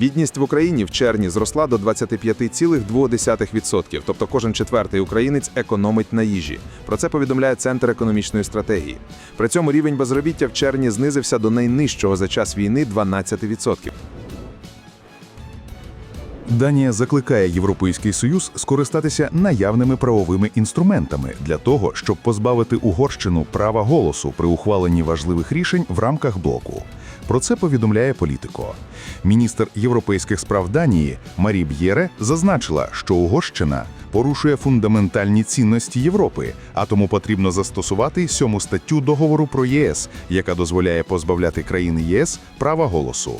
Бідність в Україні в червні зросла до 25,2%, тобто кожен четвертий українець економить на їжі. Про це повідомляє Центр економічної стратегії. При цьому рівень безробіття в червні знизився до найнижчого за час війни 12%. Данія закликає Європейський Союз скористатися наявними правовими інструментами для того, щоб позбавити Угорщину права голосу при ухваленні важливих рішень в рамках блоку. Про це повідомляє політико. Міністр європейських справ Данії Марі Б'єре зазначила, що Угорщина порушує фундаментальні цінності Європи, а тому потрібно застосувати сьому статтю договору про ЄС, яка дозволяє позбавляти країни ЄС права голосу.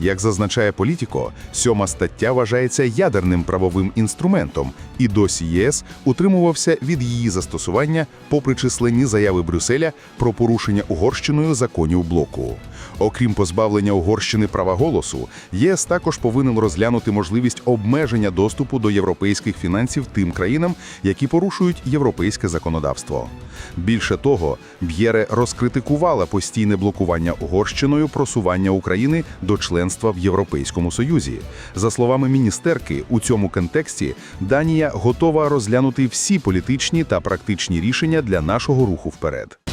Як зазначає політико, сьома стаття вважається ядерним правовим інструментом, і досі ЄС утримувався від її застосування, попри численні заяви Брюсселя про порушення Угорщиною законів блоку. Окрім позбавлення Угорщини права голосу, ЄС також повинен розглянути можливість обмеження доступу до європейських фінансів тим країнам, які порушують європейське законодавство. Більше того, Б'єре розкритикувала постійне блокування Угорщиною просування України до членства в Європейському Союзі. За словами міністерки, у цьому контексті Данія готова розглянути всі політичні та практичні рішення для нашого руху вперед.